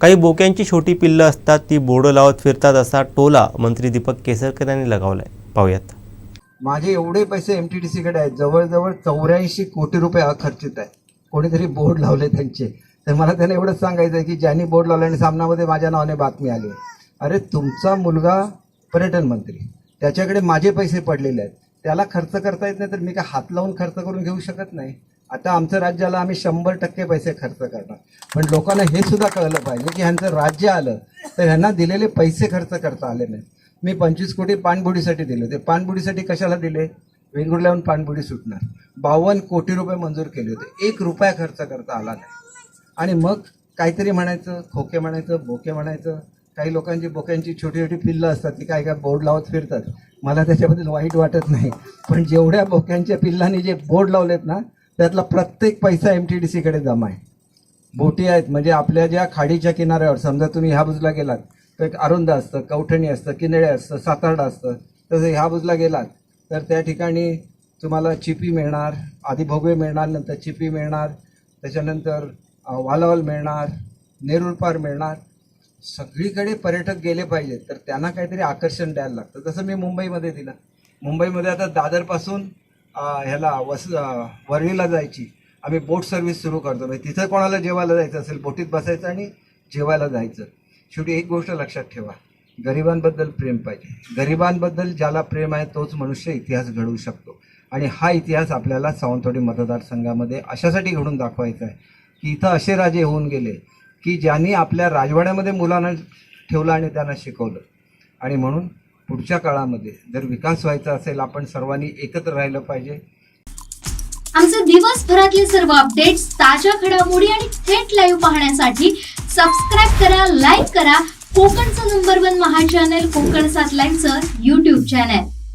काही बोक्यांची छोटी पिल्लं असतात ती बोर्ड लावत फिरतात असा टोला मंत्री दीपक केसरकर यांनी लगावलाय. पाहूयात. माझे एवढे पैसे एम टी डी सीकडे आहेत जवळजवळ चौऱ्याऐंशी कोटी रुपये अखर्चित आहे कोणीतरी बोर्ड लावले त्यांचे. तर मला त्यांना एवढंच सांगायचं आहे की ज्यांनी बोर्ड लावले आणि सामनामध्ये माझ्या नावाने बातमी आली अरे तुमचा मुलगा पर्यटन मंत्री. त्याच्याकडे माझे पैसे पडलेले आहेत. त्याला खर्च करता येत नाही तर मी काय हात लावून खर्च करून घेऊ शकत नाही? आता आमचं राज्याला आम्ही शंभर टक्के पैसे खर्च करणार. पण लोकांना हे सुद्धा कळलं पाहिजे की ह्यांचं राज्य आलं तर ह्यांना दिलेले पैसे खर्च करता आले नाहीत. मी पंचवीस कोटी पाणबुडीसाठी दिले होते. पाणबुडीसाठी कशाला दिले? वेंगुर्ल्याहून पाणबुडी सुटणार. बावन्न कोटी रुपये मंजूर केले होते. एक रुपया खर्च करता आला नाही. आणि मग काहीतरी म्हणायचं खोके म्हणायचं बोके म्हणायचं. काही लोकांची बोक्यांची छोटी छोटी पिल्लं असतात ती काय काय बोर्ड लावत फिरतात. मला त्याच्याबद्दल वाईट वाटत नाही. पण जेवढ्या बोक्यांच्या पिल्लांनी जे बोर्ड लावलेत ना त्यातला प्रत्येक पैसा एम टी डी सीकडे जमा आहे. बोटी आहेत म्हणजे आपल्या ज्या खाडीच्या किनाऱ्यावर समजा तुम्ही ह्या बाजूला गेलात तर एक अरुंद असतं कवठणी असतं किनळे असतं सातारडा असतं तसं ह्या बाजूला गेलात तर त्या ठिकाणी तुम्हाला चिपी मिळणार आधी भोगवे मिळणार नंतर चिपी मिळणार त्याच्यानंतर वालावल मिळणार नेरुळपार मिळणार. सगळीकडे पर्यटक गेले पाहिजेत तर त्यांना काहीतरी आकर्षण द्यायला लागतं. जसं मी मुंबईमध्ये दिलं. मुंबईमध्ये आता दादरपासून ह्याला वस अं, वरळीला जायची. आम्ही बोट सर्व्हिस सुरू करतो. म्हणजे तिथं कोणाला जेवायला जायचं असेल बोटीत बसायचं आणि जेवायला जायचं. शेवटी एक गोष्ट लक्षात ठेवा. गरिबांबद्दल प्रेम पाहिजे. गरिबांबद्दल ज्याला प्रेम आहे तोच मनुष्य इतिहास घडवू शकतो. आणि हा इतिहास आपल्याला सावंतवाडी मतदारसंघामध्ये अशासाठी घडून दाखवायचा आहे की इथं असे राजे होऊन गेले की ज्यांनी आपल्या राजवाड्यामध्ये मुलांना ठेवलं आणि त्यांना शिकवलं. आणि म्हणून पुढच्या काळामध्ये जर विकास व्हायचा असेल आपण सर्वांनी एकत्र राहिलं पाहिजे. आमचे दिवसभरातले सर्व अपडेट्स ताज्या घडामोडी आणि थेट लाईव्ह पाहण्यासाठी सबस्क्राईब करा लाईक करा. कोकणचं नंबर वन महा चॅनल कोकण सात लाईनचं युट्यूब चॅनल